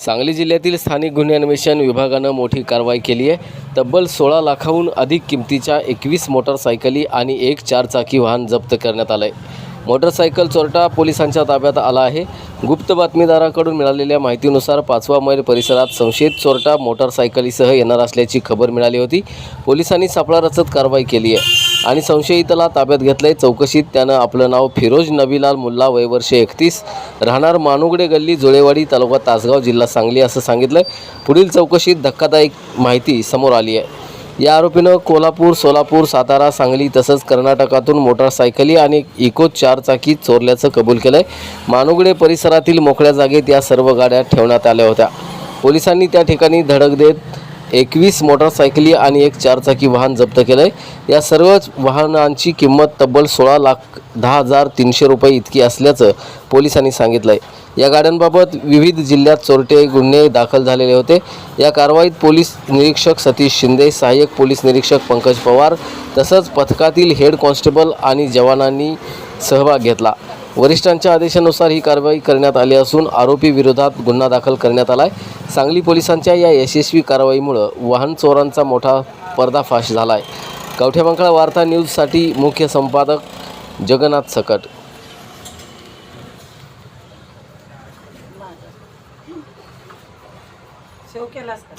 सांगली जिल्ह्यातील स्थानिक गुन्हे अन्वेषण विभागानं मोठी कारवाई केली आहे. तब्बल सोळा लाखाहून अधिक किमतीच्या एकवीस मोटारसायकली आणि एक चारचाकी वाहन जप्त करण्यात आलं आहे मोटरसायकल चोरटा पोलिसांच्या ताब्यात आला आहे. गुप्त बातमीदाराकडून मिळालेल्या माहितीनुसार पाचवा मैल परिसरात संशयित चोरटा मोटारसायकलीसह येणार असल्याची खबर मिळाली होती. पोलिसांनी सापळा रचत कारवाई केली आहे. आणि संशयिताला ताब्यात घेतलंय. चौकशीत त्यानं आपलं नाव फिरोज नबीलाल मुल्ला वय वर्ष एकतीस. राहणार मानुगडे गल्ली जुळेवाडी तालुका तासगाव जिल्हा सांगली असं सांगितलंय. पुढील चौकशीत धक्कादायक माहिती समोर आली आहे. या आरोपीनं कोल्हापूर सोलापूर सातारा सांगली तसंच कर्नाटकातून मोटारसायकली आणि इको चारचाकी चोरल्याचं कबूल केलंय. मानुगडे परिसरातील मोकळ्या जागेत या सर्व गाड्या ठेवण्यात आल्या होत्या. पोलिसांनी त्या ठिकाणी धडक देत एकवीस मोटारसायकली आणि एक चारचाकी वाहन जप्त केलं आहे या सर्वच वाहनांची किंमत तब्बल सोळा लाख दहा हजार तीनशे रुपये इतकी असल्याचं पोलिसांनी सांगितलं आहे या गाड्यांबाबत विविध जिल्ह्यात चोरटे गुन्हे दाखल झालेले होते. या कारवाईत पोलीस निरीक्षक सतीश शिंदे सहाय्यक पोलीस निरीक्षक पंकज पवार तसंच पथकातील हेड कॉन्स्टेबल आणि जवानांनी सहभाग घेतला. वरिष्ठांच्या आदेशानुसार ही कारवाई करण्यात आली असून आरोपी विरोधात गुन्हा दाखल करण्यात आला आहे सांगली पोलिसांच्या या यशस्वी कारवाईमुळं वाहन चोरांचा मोठा पर्दाफाश झाला आहे कवठेमंकाळ वार्ता न्यूजसाठी मुख्य संपादक जगन्नाथ सकट. शेव केलास का